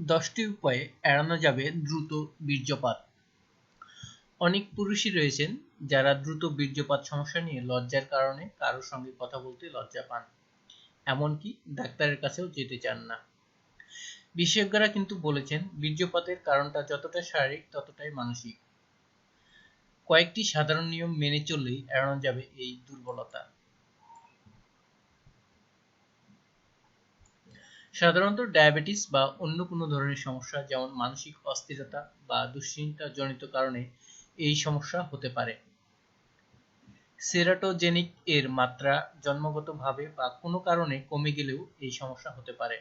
দশটি উপায়ে এড়ানো যাবে দ্রুত বীর্যপাত। অনেক পুরুষই রয়েছেন যারা দ্রুত বীর্যপাত সমস্যা নিয়ে লজ্জার কারণে কারোর সঙ্গে কথা বলতে লজ্জা পান। এমনকি ডাক্তারের কাছেও যেতে চান না। বিশেষজ্ঞরা কিন্তু বলেছেন, বীর্যপাতের কারণটা যতটা শারীরিক, ততটাই মানসিক। কয়েকটি সাধারণ নিয়ম মেনে চললেই এড়ানো যাবে এই দুর্বলতা। সাধারণত ডায়াবেটিস বা অন্য কোনো ধরনের সমস্যা, যেমন মানসিক অস্থিরতা বা দুশ্চিন্তা জনিত কারণে এই সমস্যা হতে পারে। সেরাটোজেনিক এর মাত্রা জন্মগতভাবে বা কোনো কারণে কমে গেলেও এই সমস্যা হতে পারে।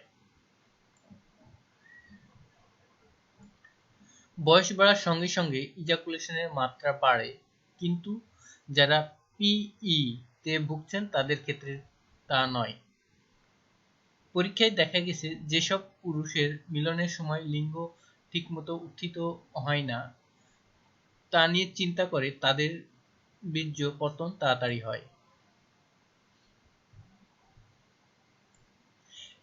বয়স বাড়ার সঙ্গে সঙ্গে ইজাকুলেশনের মাত্রা বাড়ে, কিন্তু যারা পিই তে ভুগছেন তাদের ক্ষেত্রে তা নয়। পরীক্ষায় দেখা গেছে, যেসব পুরুষের মিলনের সময় লিঙ্গ ঠিকমতো উত্থিত হয় না, তা নিয়ে চিন্তা করে তাদের বীর্য পতন তাড়াতাড়ি হয়।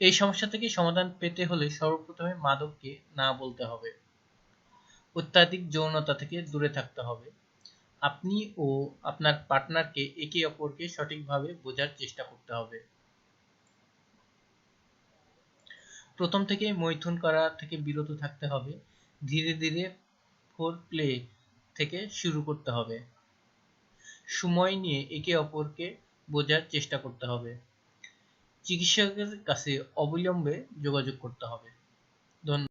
এই সমস্যা থেকে সমাধান পেতে হলে সর্বপ্রথমে মাদককে না বলতে হবে। অত্যাধিক যৌনতা থেকে দূরে থাকতে হবে। আপনি ও আপনার পার্টনারকে একে অপরকে সঠিকভাবে বোঝার চেষ্টা করতে হবে। প্রথম থেকে মৈথুন করা থেকে বিরত থাকতে হবে। ধীরে ধীরে ফোর প্লে থেকে শুরু করতে হবে। সময় নিয়ে একে অপরকে বোঝার চেষ্টা করতে হবে। চিকিৎসকের কাছে অবিলম্বে যোগাযোগ করতে হবে। ধন্যবাদ।